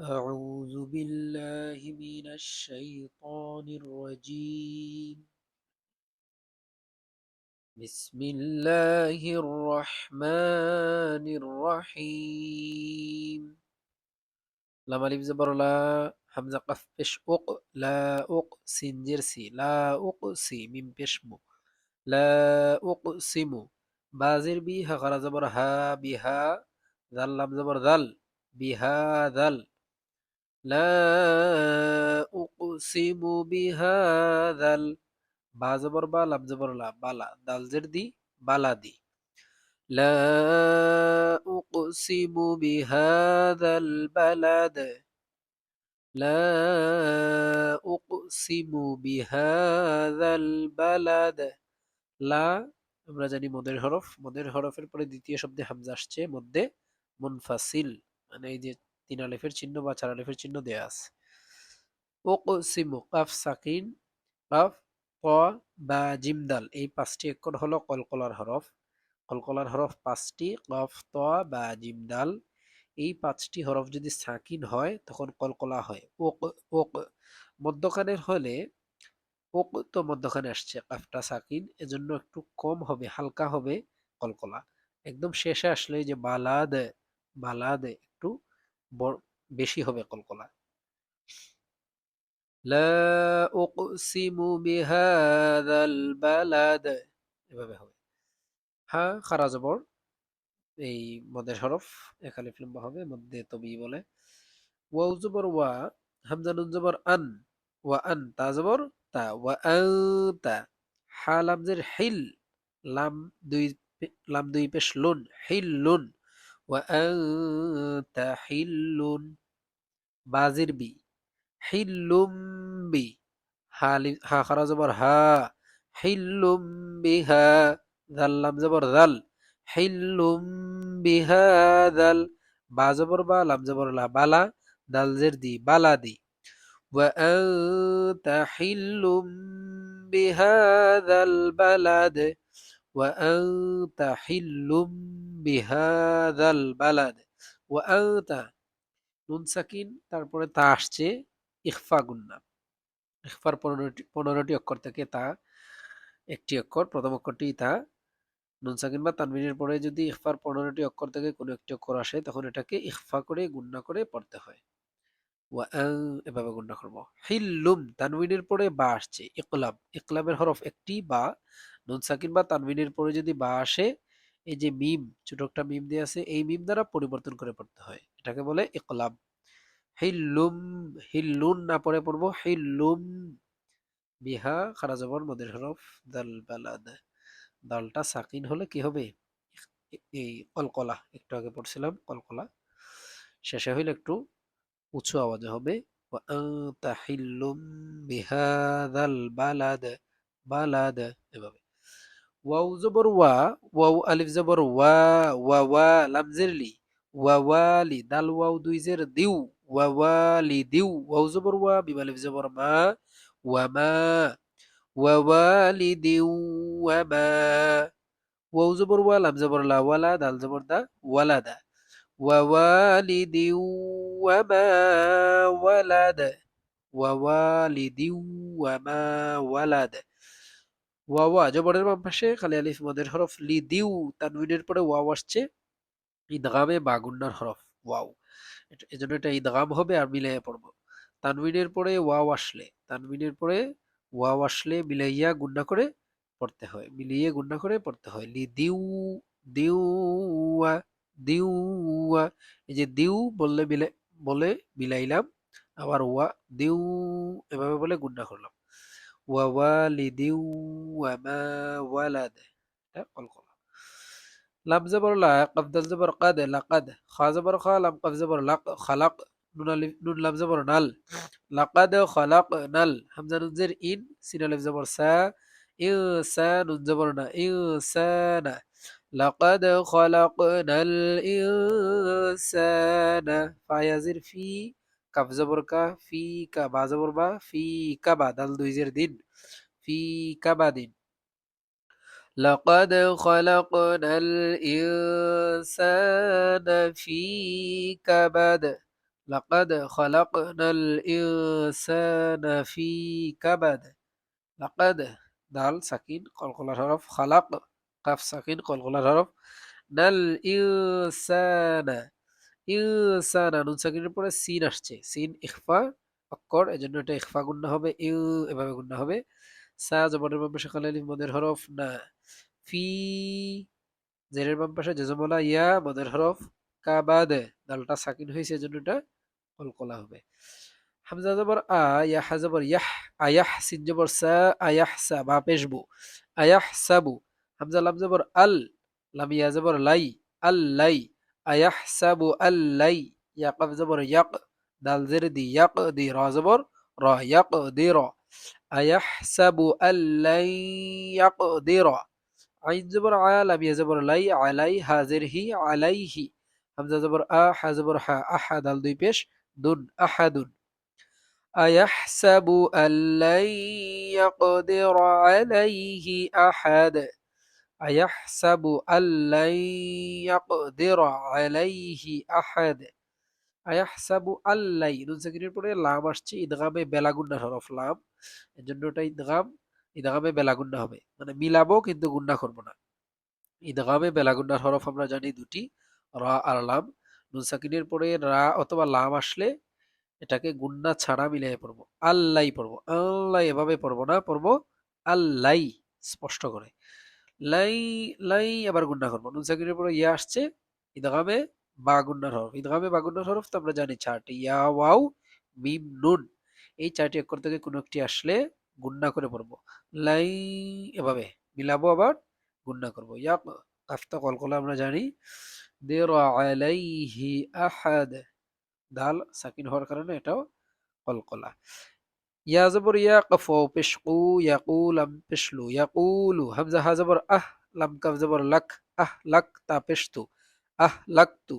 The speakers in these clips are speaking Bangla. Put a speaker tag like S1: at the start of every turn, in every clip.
S1: أعوذ بالله من الشيطان الرجيم. بسم الله الرحمن الرحيم. لما لف زبر لا همزة قف بش أق لا أق سنجرسي لا أقسي من بشمو لا أقسم بازر بها غرا زبر ها بها ذل لم زبر ذل بها ذل لا أقسم بهذا ال বা জবর বা লাম জবর লা বালা দাল জের দি বালা দি لا أقسم بهذا البلد لا أقسم بهذا البلد লা আমরা জানি মদের হরফ মদের হরফের পরে দ্বিতীয় শব্দে হামজা আসছে মধ্যে মুনফাসিল মানে এই যে তিন আলিফের চিহ্ন বা চার আলিফের চিহ্ন দেয়া আছে। উকসিমু কাফ, সাকিন, কাফ, ক, বা জিমদাল এই পাঁচটি অক্ষর হলো কলকলার হরফ। কলকলার হরফ পাঁচটি, কফ, ত, বা জিমদাল এই পাঁচটি হরফ যদি সাকিন হয় তখন কলকলা হয়। ওক ওক মধ্যখানের হলে ওক তো মধ্যখানে আসছে, কাফটা সাকিন এজন্য একটু কম হবে, হালকা হবে কলকলা। একদম শেষে আসলে যে বালাদ বালাদ একটু বেশি হবে কলকলা লা এভাবে হবে। হা খারা জবর এই মদের হরফ, একালিফ লম্বা হবে মধ্যে তবি বলে। ওয়াউ জবর ওয়া, হামজা নুন জবর আন, ওয়া আন তা জবর তা, ওয়া আনতা হা, লামজের হিল, লাম দুই লাম দুই পেশ লুন হিল্লুন ওয়া আনতা হিল্লুন বাজির বি হিল্লুম বি হা হা খারা জবর হা হিল্লুম বিহা জাল লাম জবর জাল হিল্লুম বিহাদাল বা জবর বা লাম জবর লা বালা দাল জের দি বালা দি وأنت حل بهذا البلد وأنت حل بهذا البلد وأنت নুন সাকিন তারপরে তা আসছে ইখফা গুন্না ইখফার পনেরোটি পনেরোটি অক্ষর থেকে তা একটি অক্ষর প্রথম অক্ষরটি তা নুন সাকিন বা তানবিনের পরে যদি ইখফার পনেরোটি অক্ষর থেকে কোনো একটি অক্ষর আসে তখন এটাকে ইখফা করে গুন্না করে পড়তে হয় এভাবে গুন্না করবো হিল্লুম তানবিনের পরে বা আসছে ইকলাব ইকলাবের হরফ একটি বা নুন সাকিন বা তানবিনের পরে যদি বা আসে, এই যে মিম, ছোট একটা মিম দিয়ে আছে, এই মিম দ্বারা পরিবর্তন করে পড়তে হয়। এটাকে বলে ইকলাব। হিল্লুম, হিল্লুন না পরে পড়ব, হিল্লুম বিহা খারা জবর মদের হরফ, দাল বালাদ। দালটা সাকিন হলে কি হবে? এই কলকলা, একটু আগে পড়ছিলাম, কলকলা। শেষে হইলে একটু উঁচু আওয়াজে হবে বিহাদাল বালাদ বালাদ, এভাবে। ওয়াউ জবর ওয়া ওয়াউ আলিফ জবর ওয়া ওয়া ওয়া লাম জেরলি ওয়া ওয়ালি দাল ওয়াউ দুই জের দিউ ওয়া ওয়ালি দিউ ওয়াউ জবর ওয়া বিম আলিফ জবর মা ওয়া মা ওয়া ওয়ালি দিউ ওয়া মা ওয়াউ জবর ওয়া লাম জবর লা ওয়ালা দাল জবর দা ওয়ালাদা ওয়া ওয়ালিদি ওয়া মা ওয়ালাদ ওয়া ওয়ালিদি ওয়া মা ওয়ালাদ ওয়াওয়া জবরের বাম পাশে খালি আলিফ মাদের হরফ লি দিউ তানবিনের পরে ওয়াও আসছে। ইদগামে বাগুন্নার হরফ, ওয়াও। এজন্য এটা ইদগাম হবে আর মিলাইয়া পড়ব। তানবিনের পরে ওয়াও আসলে তানবিনের পরে ওয়াও আসলে মিলাইয়া গুন্না করে পড়তে হয়। মিলিয়ে গুন্না করে পড়তে হয়। লি দিউ দিউ দিউ এই যে দিউ বললে মিলে বলে মিলাইলাম, আবার ওয়া, দিউ এভাবে বলে গুন্না করলাম। ওয়া ওয়ালিদিউ ওয়া মা ওয়ালাদ এটা কলকলা লাম জবর লা কাফ দাল জবর কাদ লাকাদ খা জবর খা লাম কাফ জবর লাক খালাক নুন আলিফ নুন লাম জবর নাল লাকাদ খালাক নাল হামজা নুন জের ইন সিন আলিফ জবর সা ইনসান নুন জবর না كافزبركة في كابا زبربا في كابا ده الدويزير دين. في كابا دين. لقد خلقنا الإنسان في كبد. لقد خلقنا الإنسان في كبد. لقد دال سكين قل قل شرف. خلق قف سكين قل قل شرف. نال إنسان ইনসানা নুন সাকিনের পরে সিন আসছে। সিন ইখফা অক্ষর এজন্য এটা ইখফা গুন্না হবে। ইউ এভাবে গুন্না হবে। সা জবরের বাম পাশে খালি আলিফ মদের হরফ, না। ফি, জেরের বাম পাশে জেজমলা, ইয়া, মদের হরফ কাবাদে দালটা সাকিন হয়েছে, এজন্য এটা কলকলা হবে। হামজা জবর, আ ইয়া হা জবর, ইয়াহ, আয়াহ, সিন জবর, সা, আয়াহ, সা, বা পেশবু আয়াহ সাবু হামজা লাম জবর, আল, লাম, ইয়া জবর, লাই, আল, লাই। أيحسب اللي يقف زبر يق دال زر دي يق دي را زبر را يق دي را. أيحسب اللي يق دي را عيد زبر على لم يزبر لي علي هازر هذره عليه. همزة زبر أ ح زبر ح أحد الدي بيش دون أحد. أيحسب أن لن يقدر عليه أحد. আয়াহসাবু আল্লাইয়াকদির আলাইহি আহাদ আয়াহসাবু আল্লাই নুজাকিরের পরে লাম আসছে ঈদগামে বেলাগুন্ডা হরফ লাম। এর জন্য ওটা হবে। মানে মিলাবো কিন্তু গুন্ডা করব না। ঈদগামে বেলাগুন্ডার হরফ আমরা জানি দুটি, র আর লাম। নুনসাকিনের পরে রা অথবা লাম আসলে এটাকে গুন্না ছাড়া মিলিয়ে পড়ব। আল্লাই পড়ব। আল্লাহ এভাবে পড়ব না, পড়ব আল্লাই স্পষ্ট করে। লাই লাই আবার গুন্না করব। নুন সাকিনের পরে ইয়া আসছে ইদগামে বা গুন্নার হরফ। ইদগামে বা গুন্নার হরফ তো আমরা জানি চারটি। ইয়া, ওয়াও, মিম, নুন। এই চারটি অক্ষর থেকে কোনো একটি আসলে গুন্না করে পড়ব। লাই এভাবে মিলাবো আবার গুন্না করব। ইয়া, কাফতা কলকলা আমরা জানি, দের আলাইহি আহাদ। দাল সাকিন হওয়ার কারণে এটাও কলকলা। ইয়া জবর ইয়া কফ পেশকু ইয়াকু লাম পেশলু ইয়াকুলু হামজা হা জবর আহ লাম কাফ জবর লাখ আহ লাখ তা পেশতু আহ লাকতু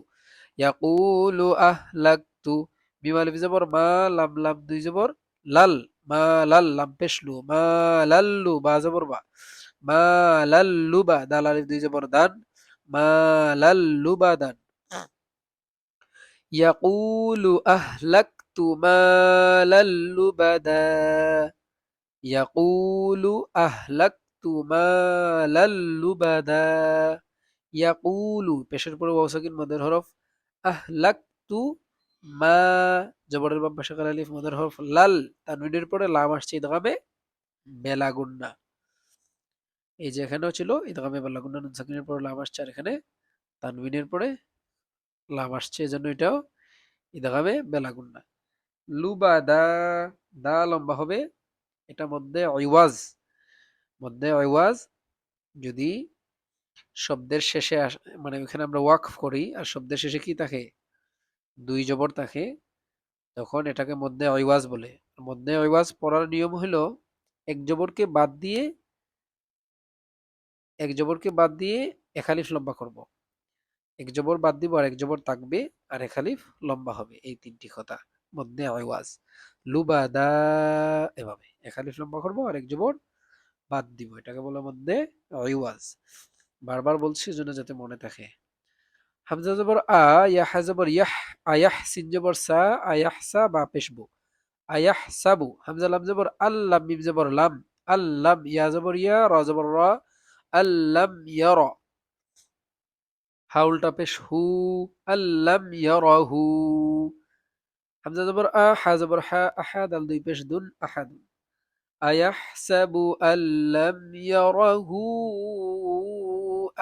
S1: ইয়াকুলু আহ লাকতু বিমা লিফ জবর মা লাম লাম দুই জবর লাল মা লাল লাম পেশলু মা লাল্লু বা জবর বা মা লাল্লু বা দাল আলিফ দুই জবর দান মা লাল্লু বা দান ইয়াকুলু আহ লাক أهلكت مالا لبدا يقول أهلكت مالا لبدا يقول পেশের পরে ওয়াও সাকিন মদের হরফ আহলাকতু মা জবরের বাম পাশে কাল আলিফ মদের হরফ লাল তানবিনের পরে লাম আসছে ইদগামে বেলাগুন্না এই যে এখানেও ছিল ইদগামে বেলাগুন্না নুন সাকিনের পরে লাম আসছে আর এখানে তানবিনের পরে লাম আসছে এজন্য এটাও ইদাগামে বেলাগুন্না লুবা দা দা লম্বা হবে। এটা মধ্যে অইওয়াজ মধ্যে অইওয়াজ যদি শব্দের শেষে মানে ওখানে আমরা ওয়াক করি, আর শব্দের শেষে কি থাকে? দুই জবর থাকে। তখন এটাকে মধ্যে অইওয়াজ বলে। মধ্যে অইওয়াজ পড়ার নিয়ম হলো, এক জবরকে বাদ দিয়ে, এক জবরকে বাদ দিয়ে একালিফ লম্বা করব। এক জবর বাদ দিব আর এক জবর থাকবে, আর এক আলিফ লম্বা হবে। এই তিনটি কথা। মধ্যে আওয়াজ লুবাদা এভাবে। এক আলিফ লম্বা করব আর এক জবর বাদ দিব। এটাকে বলে মধ্যে আওয়াজ বারবার বলছি জন্য যাতে মনে থাকে। হামজা জবর, আ ইয়াহ জবর ইয়াহ আয়াহ সিন জবর, সা আয়াহ সা, বা পেশবু আয়াহ সাবু হামজা লাম জবর আল্লাম মিম জবর, লাম। আল্লাম ইয়া জবর, ইয়া, র জবর, র। আল্লাম ইয়ারা হাউলটা পেশ হু। আল্লাম ইয়ারাহু হামজা জবর আ হা জবর হা আহাদ আল দুই পেশ দুন আহাদুন আয়াহসাবু আল্লাম ইয়ারাহু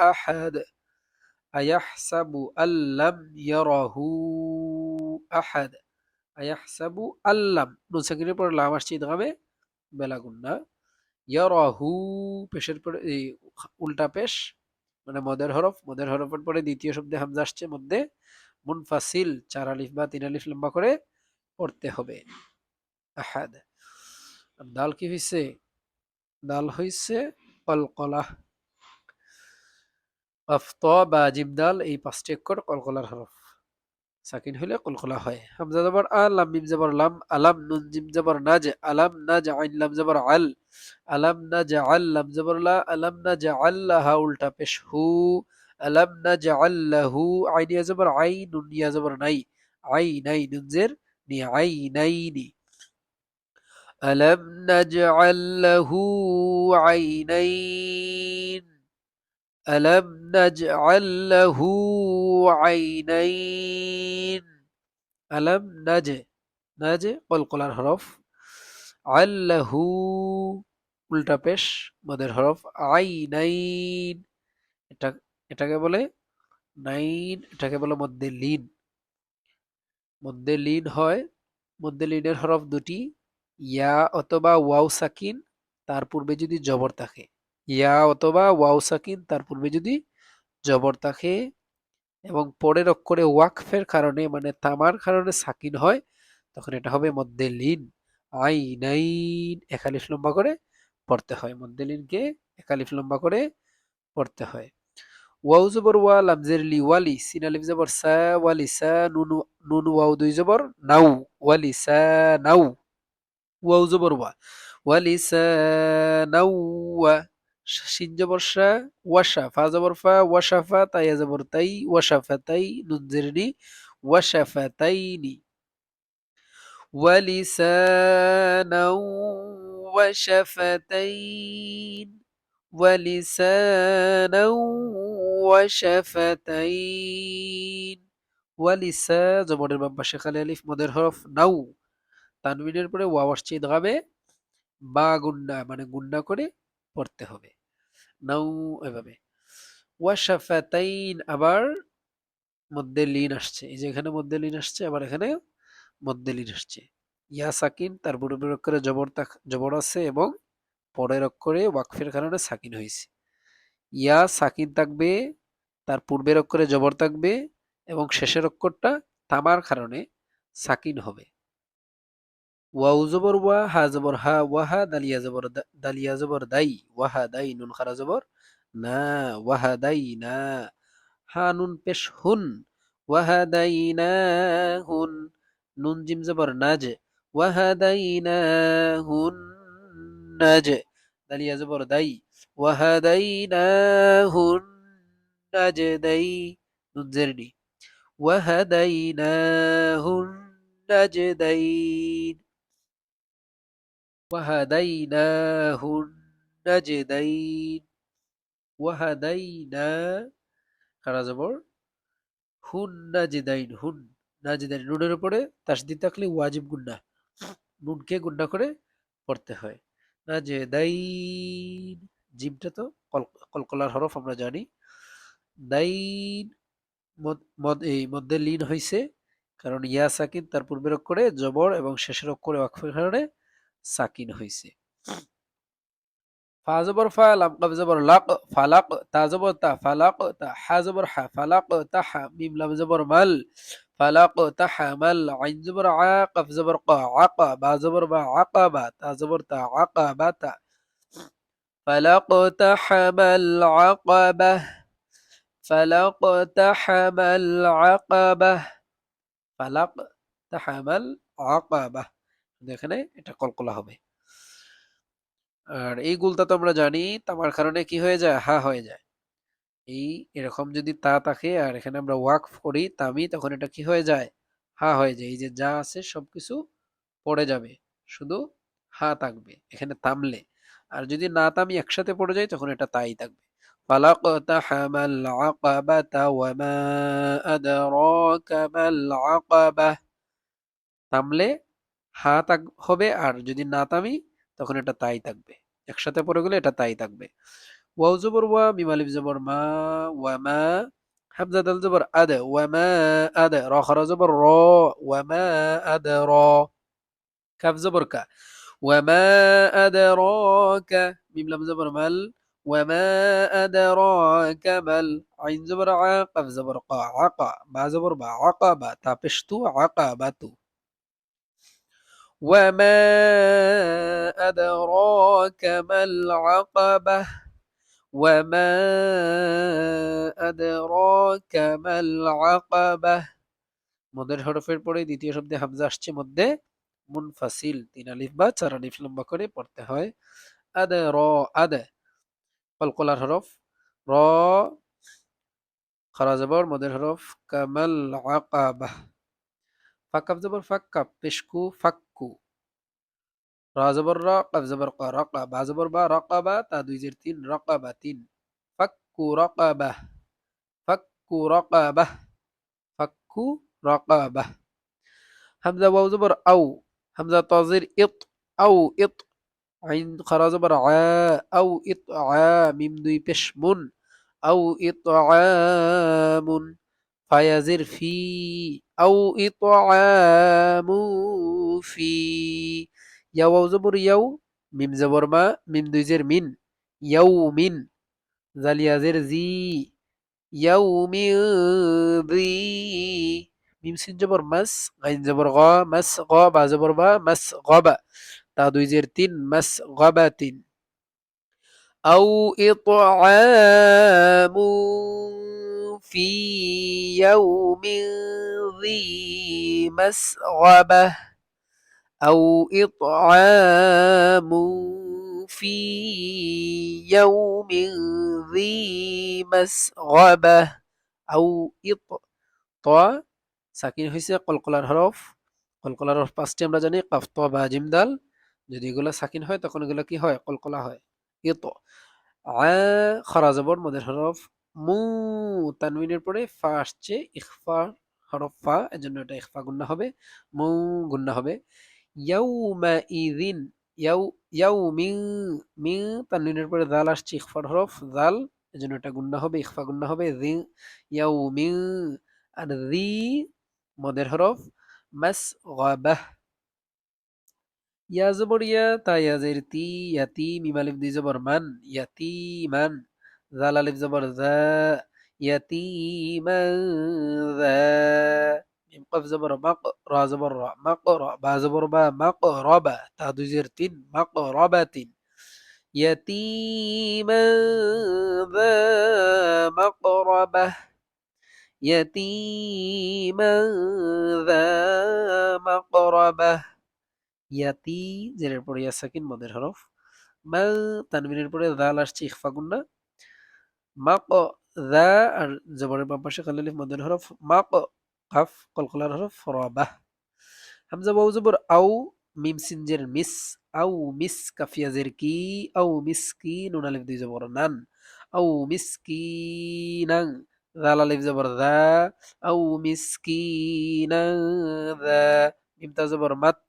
S1: আহাদ আয়াহসাবু আল্লাম ইয়ারাহু আহাদ আয়াহসাবু আল্লাম নুন সাকিনের পরে লাম আসছে ইদগামে বেলাগুন্না ইয়ারাহু পেশের পরে উল্টা পেশ মানে মদের হরফ মদের হরফের পরে দ্বিতীয় শব্দে হামজা আসছে মধ্যে মুনফাসিল চার আলিফ বা তিন আলিফ লম্বা করে পড়তে হবে। আহাদ। দাল কি হয়েছে দাল হয়েছে কলকলা। আফত বা জিমদাল এই পাঁচটি অক্ষর কলকলার হরফ। সাকিন হলে কলকলা হয়। হামজা জবর আলাম মিম জবর লাম, আলাম নুন জিম জবর নাজ, আলাম নাজ আইন লাম জবর আল, আলাম নাজ আল লাম জবর লা, আলাম নাজ আল্লাহা উল্টা পেশ হু, আলাম নাজ আল্লাহু আইন ইয়া জবর আইন নুন ইয়া জবর নাই আইনাই নুনজের নি আইনাইনি ألم نجعل له عينين ألم نجعل له عينين ألم نج نج কলকলার হরফ আল্লাহু উল্টা পেশ মদের হরফ আইনাইন এটা এটাকে বলে নাইন এটাকে বলে মধ্যে লিন মধ্যে হয়। মধ্যে হরফ দুটি, ইয়া অথবা ওয়াও সাকিন, তার পূর্বে যদি জবর থাকে। ইয়া অথবা ওয়াও সাকিন, তার পূর্বে যদি জবর থাকে। এবং পরের অক্ষরে ওয়াকফের কারণে মানে তামার কারণে সাকিন হয়, তখন এটা হবে মধ্যে লিন আই নাইন একালিফ লম্বা করে পড়তে হয়। মধ্যে লিনকে একালিফ লম্বা করে পড়তে হয়। ওয়াউ জবর ওয়া লামজের লি ওয়ালি সিন আলিফ জবর সা ওয়ালি সা নুন নুন ওয়াউ দুই জবর নাউ ওয়ালি সা নাউ ওয়াউ জবর ওয়া ওয়ালি সা নাউ ওয়া শিন জবর শা ওয়াশা ফা জবর ফা ওয়াশাফা তাই জবর তাই ওয়াশাফা তাই নুন জের নি ওয়াশাফা তাইনি ولسانا وشفتين ولسانا وشفتين ওয়ালিসা জবরের বাম পাশে খালি আলিফ মদের হরফ নাউ তানবিনের পরে ওয়াও আসছে ইদগামে বা গুন্ডা মানে গুন্ডা করে পড়তে হবে নাউ এভাবে ওয়াশাফাতাইন আবার মধ্যে লিন আসছে এই যে এখানে মধ্যে লিন আসছে আবার এখানে মধ্যে লিন আসছে ইয়া সাকিন তার পূর্বের অক্ষরে জবর জবর আছে এবং পরের অক্ষরে ওয়াকফের কারণে সাকিন হয়েছে ইয়া সাকিন থাকবে তার পূর্বের অক্ষরে জবর থাকবে এবং শেষের অক্ষরটা তামার কারণে সাকিন হবে। ওয়াউ জবর ওয়া, হা জবর হা ওয়াহা দালিয়া জবর দালিয়া জবর দাই ওয়াহা দাই, নুন খারা জবর না ওয়াহা দাই না, হা নুন পেশ হুন ওয়াহা দাই না হুন, নুন জিম জবর নাজ ওয়াহা দাই না হুন নাজ দালিয়া জবর দাই ওয়াহা দাই না হুন নাজ দাই নুন জেরনি وهديناه النجدين وهديناه النجدين وهدينا কারা জবর হুন নাজিদাইন হুন নাজিদাইন নুনের উপরে তাসদিদ থাকলে ওয়াজিব গুন্না নুনকে গুন্না করে পড়তে হয় নাজেদাইন জিমটা তো কলকলার হরফ আমরা জানি এই মধ্যে লিন হয়েছে কারণ ইয়া সাকিন তার পূর্বের অক্ষরে জবর এবং শেষের অক্ষরে ওয়াকফের কারণে সাকিন হয়েছে ফা জবর লাক ফালাক তা জবর তা ফালাক তা হা জবর হা ফালাক তা হা, মিম লাম জবর মাল ফালাক তা হা মাল, আইন জবর আ জবর কা বা জবর বা আকাবা তা জবর তা ফালাক তা। হামাল আকাবা فلقتحم العقبة فلقتحم العقبة এখানে এটা কলকলা হবে আর এই গুলটা তো আমরা জানি তামার কারণে কি হয়ে যায় হা হয়ে যায় এই এরকম যদি তা থাকে আর এখানে আমরা ওয়াকফ করি তামি তখন এটা কি হয়ে যায় হা হয়ে যায় এই যে যা আছে সবকিছু পড়ে যাবে শুধু হা থাকবে এখানে তামলে আর যদি না তামি একসাথে পড়ে যায় তখন এটা তাই থাকবে فلاقتحم العقبة وما أدراك ما العقبة থামলে হা তাক হবে আর যদি না তামি তখন এটা তাই থাকবে একসাথে পড়ে গেলে এটা তাই থাকবে ওয়াও জবর ওয়া মিম আলিফ জবর মা ওয়া মা হামজা দাল জবর আদ ওয়া মা আদ র খরা জবর র ওয়া মা আদ র কাফ জবর কা ওয়া মা আদরাকা মিম লাম জবর মাল وما أدراك ما عين زبر عاقب زبر قا عقا با زبر با عقبة تابشتو عقبة وما أدراك ما العقبة وما أدراك ما العقبة মদের হরফের পরে দ্বিতীয় শব্দে হামজা আসছে মধ্যে মুনফাসিল তিন আলিফ বা চার আলিফ লম্বা করে পড়তে হয় আদে র আদে কলকলার হরফ র খারা জবর মদের হরফ কামাল আকাবাহ ফাকাব জবর ফাক্কা পেশকু ফাক্কু রা জবর র কাব জবর ক রকা বা জবর বা রকাবা তা দুই জের তিন রকাবা তিন ফাক্কু রকাবা ফাক্কু রকাবা ফাক্কু রকাবা হামজা ওয়াও জবর আউ হামজা তাজির ইত আউ ইত আইন খারা জবর আ আউ ইত আ মিম দুই পেশ মুন আউ ইত আমুন ফায়াজির ফি আউ ইত আমু ফি ইয়াও ওয়াও জবর ইয়াও মিম জবর মা মিম দুই জের মিন ইয়াও মিন জালিয়াজের জি ইয়াউমি দি মিম সিন জবর মাস গাইন জবর গ মাস গ বা জবর বা মাস গবা তা দুই জের তিন মাস গবাতিন আও ইতআমু ফি ইয়াউমিন ذي مسغبة أو إطعام في يوم ذي مسغبة أو إط ত সাকিন হয়েছে কলকলার হরফ কলকলার হরফ পাঁচটি আমরা জানি কাফ ত বা জিম দাল যদি এগুলো সাকিন হয়, তখন এগুলো কি হয়? কলকলা হয়। ইত খরা জবর মদের হরফ মু। তানবিনের পরে ফা আসছে, ইখফা হরফ ফা। এজন্য এটা ইখফা গুন্না হবে। মু গুন্না হবে। ইয়াউমা ইদিন ইয়াউ ইয়াউমিন মিন তানবিনের পরে দাল আসছে, ইখফার হরফ দাল এজন্য এটা গুন্না হবে, ইখফা গুন্না হবে। জি ইয়াউমিন আর রি মদের হরফ মাস গাবাহ ইয়া জবর ইয়া তা ইয়াজের তি ইয়াতি মিম আলিফ দুই জবর মান ইয়াতিমান জাল আলিফ জবর জা ইয়াতিমান জা মিম কফ জবর মাক রা জবর রা মাক রা বা জবর বা মাক রাবা তা দুই জের তিন মাক রাবাতিন ইয়াতিমান ذا مقربة يتيما ذا مقربة ইয়াতি জেরের পরে ইয়া সাকিন মদের হরফ মা তানবিনের পরে দাল আসছে ইখফা গুন্না মা ক দা আর জবরের বাম পাশে খালিলিফ মদের হরফ মা ক কাফ কলকলার হরফ রবাহ হামজা বাউ জবর আউ মিম সিনজের মিস আউ মিস কাফিয়া জের কি আউ মিস কি নুন আলিফ দুই জবর নান আউ মিস কি নাং দাল আলিফ জবর দা আউ মিস কি না দা মিম জবর মাত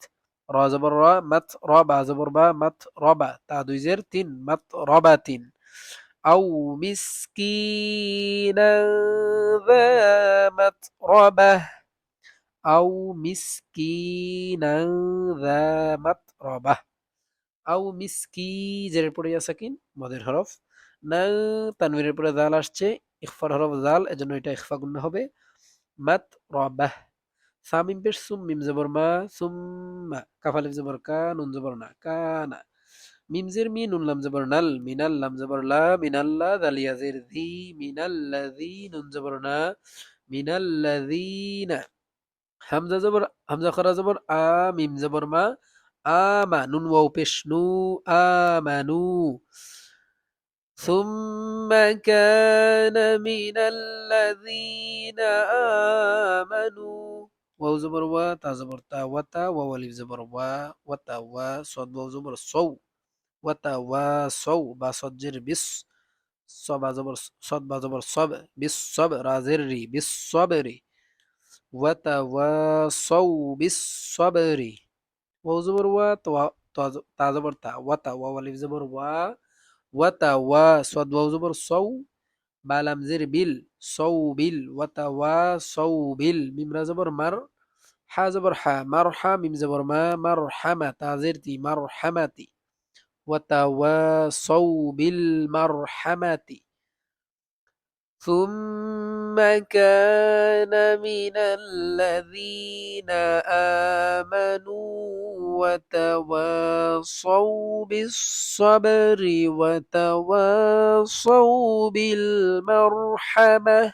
S1: র জবর র মাত রবা জবর বা মাত রবা তা দুই জের তিন মাত রবা তিন আউ মিসকিনা মাত রবা আউ মিসকিনা মাত রবা আউ মিসকি জের পরে সাকিন মদের হরফ না তানবিরের পরে জাল আসছে ইখফার হরফ জাল এজন্য এটা ইখফা গুণ হবে মাত রবাহ সামিম পেশ সুম মিম জবর মা সুম্মা কাফালিফ জবর কা নুন জবর না কানা মিমজের মি নুন লাম জবর নাল মিনাল লাম জবর লা মিনাল্লা দালিয়াজের দি মিনাল্লাযী নুন জবর না মিনাল্লাযীনা হামজা জবর হামজা খরা জবর আ মিম জবর মা আমা নুন ওয়াও পেশ নু আমানু ثم كان من الذين آمنوا ওয়াও জবর ওয়া তা জবর তা ওয়াতা ওয়াও আলিফ জবর ওয়া ওয়াতা ওয়া সদ ওয়াও জবর সৌ ওয়াতা ওয়া সৌ বা সজ্জের বিস সবা জবর সদ বা জবর সব বিস সব রাজের রি বিস সবরি ওয়াতা ওয়া সৌ বিস সবরি ওয়াও জবর ওয়া তা জবর তা ওয়া ওয়াতা ওয়া সৌ بالامزر بل بيل وتوا سو بيل ميم زبر مر حا زبر ح مرحا ميم زبر ما مرحمة تعزيرتي مرحمتي وتواصوا بالمرحمة ثم كان من الذين آمنوا وتواصوا بالصبر وتواصوا بالمرحمة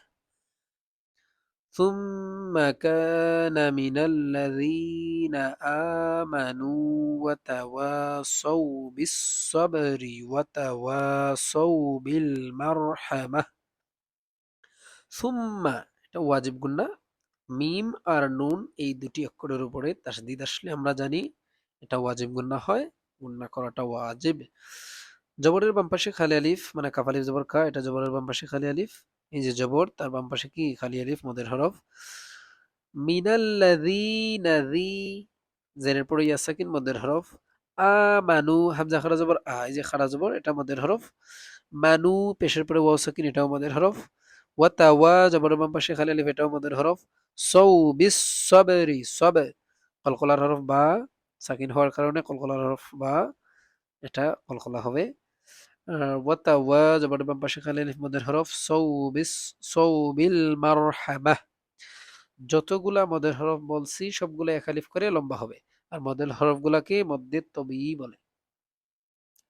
S1: ثم كان من الذين آمنوا وتواصوا بالصبر وتواصوا بالمرحمة ثم এটা ওয়াজিব গুন্না মিম আর নুন এই দুটি অক্ষরের উপরে তাসদিদ আসলে আমরা জানি এটা ওয়াজিব গুন্না হয় গুন্না করাটা ওয়াজিব। জবরের বাম পাশে খালি আলিফ মানে কাফ আলিফ জবর কা, এটা জবরের বাম পাশে খালি আলিফ। এই যে জবর, তার বাম পাশে কি? খালি আলিফ, মদের হরফ। মিনাল্লাযীনা যী জেরের পরে ইয়া সাকিন মদের হরফ। আমানু, হামজা খারা জবর, আ, এই যে খারা জবর, এটা মদের হরফ। মানু, পেশের পরে ওয়াও এটাও মদের হরফ। এটা কলকলা হবে। বাম পাশে খালি আলিফ, মদের হরফ। মারহামা। যতগুলা মদের হরফ বলছি, সবগুলো এক আলিফ করে লম্বা হবে। আর মদের হরফগুলাকে মধ্যে তবি বলে।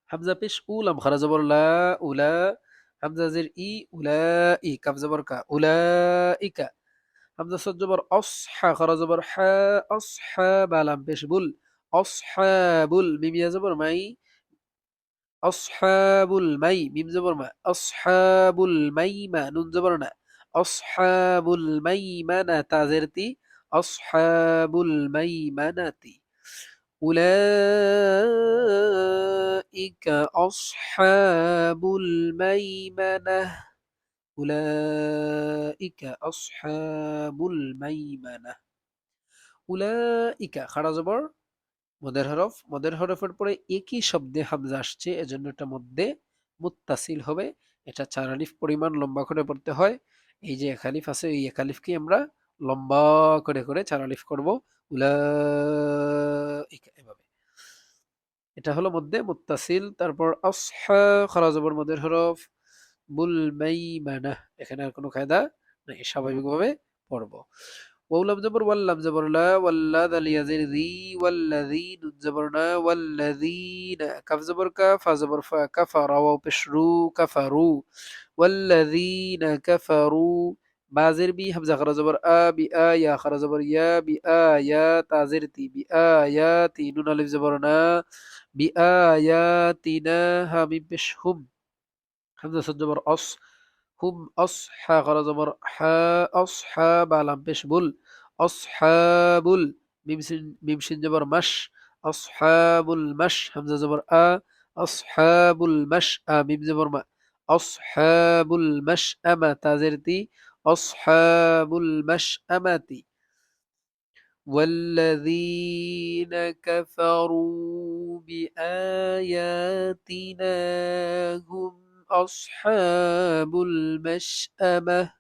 S1: হামজা পেশ, উলাম খারা জবর লা উলা হামজা জের ই উলা ই কাফ জবর কা উলা ইকা হামজা সদ জবর অস হা খারা জবর হা অস হা বালাম পেশ বুল অস হা বুল মিমিয়া জবর মাই অসহাবুল মাই মিম জবর মা অসহাবুল মাইমা নুন জবর না أولئك أصحاب الميمنة أولئك أصحاب الميمنة أولئك خرج بر মদের হরফ মদের হরফের পরে একই শব্দে হামজা আসছে এজন্য এটা মধ্যে মুত্তাসিল হবে এটা চার আলিফ পরিমাণ লম্বা করে পড়তে হয় এই যে এক আলিফ আছে এই এক আলিফকে আমরা লম্বা করে করে চার আলিফ করবো উলা এভাবে এটা হলো মধ্যে মুত্তাসিল, তারপর আসহা খরাজবর মদের হরফ বুল মাইমানা, এখানে আর কোনো কায়দা নাই, স্বাভাবিকভাবে পড়ব। ওলাম জবর, ওয়াল্লাম জবর লা ওয়াল্লা দাল ইয়াজির জি ওয়াল্লাযী নুন জবর না, ওয়াল্লাযীনা কাফ জবর কা, ফা জবর ফা, কাফারা, ওয়াও পেশ রু, কাফারু, ওয়াল্লাযীনা কাফারু বাজের বি হামজা খারা জবর আ বি আ ইয়া খারা জবর ইয়া বি আ ইয়া তাজের তি বি আ ইয়া তি নুন আলিফ জবর না বি আ ইয়া তিনা হা মিম পেশ হুম হামজা সদ জবর অস হুম অসহা করা জবর হা অসহা বালাম পেশ বুল অসহাবুল মিমসিন জবর মাস অসহাবুল أصحاب المشأمة والذين كفروا بآياتنا هم أصحاب المشأمة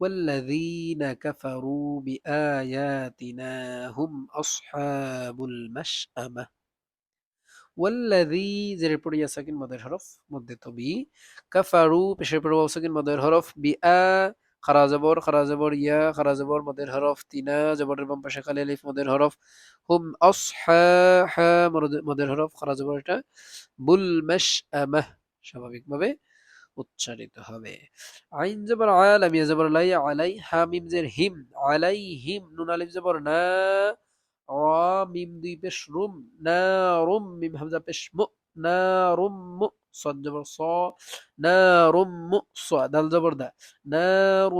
S1: والذين كفروا بآياتنا هم أصحاب المشأمة والذي زي ريبورت ساكن مدر حرف مدة طبيعي. কাফারু পেশের পড়ে সাকিন মদের হরফ বিআ খারা জবর খারা জবর ইয়া খারা জবর মদের হরফ তিনা জবরের বাম পাশে খালি আলিফ মদের হরফ হুম অসহা হা মদের হরফ খারা জবর এটা বুল মাশআমাহ স্বাভাবিকভাবে উচ্চারিত হবে। আইন জবর আলাম ইয়া জবর লাই আলাই হা মিম জের হিম। আলাই হিম নুন আলিফ জবর না। মিম দুই পেশ রুম। না রুম মিম হামজা পেশ মু। نار مؤصد جبر صا نار مؤصد الجبر ده. نار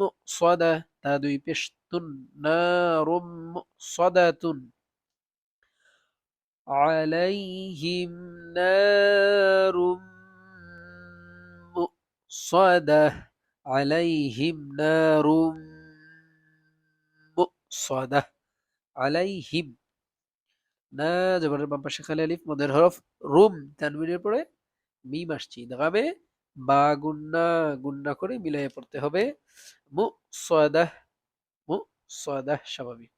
S1: مؤصدة تادوي بشتن نار مؤصدة. عليهم نار مؤصدة. عليهم نار مؤصدة. عليهم না জবরের বাম পাশে খালি আলিফ, মদের হরফ, রুম, তানবিনের পরে মিম আসছি। দেখাবে বা গুন্না গুন্না করে মিলাইয়ে পড়তে হবে। মু সদাহ মু সদাহ স্বাভাবিক।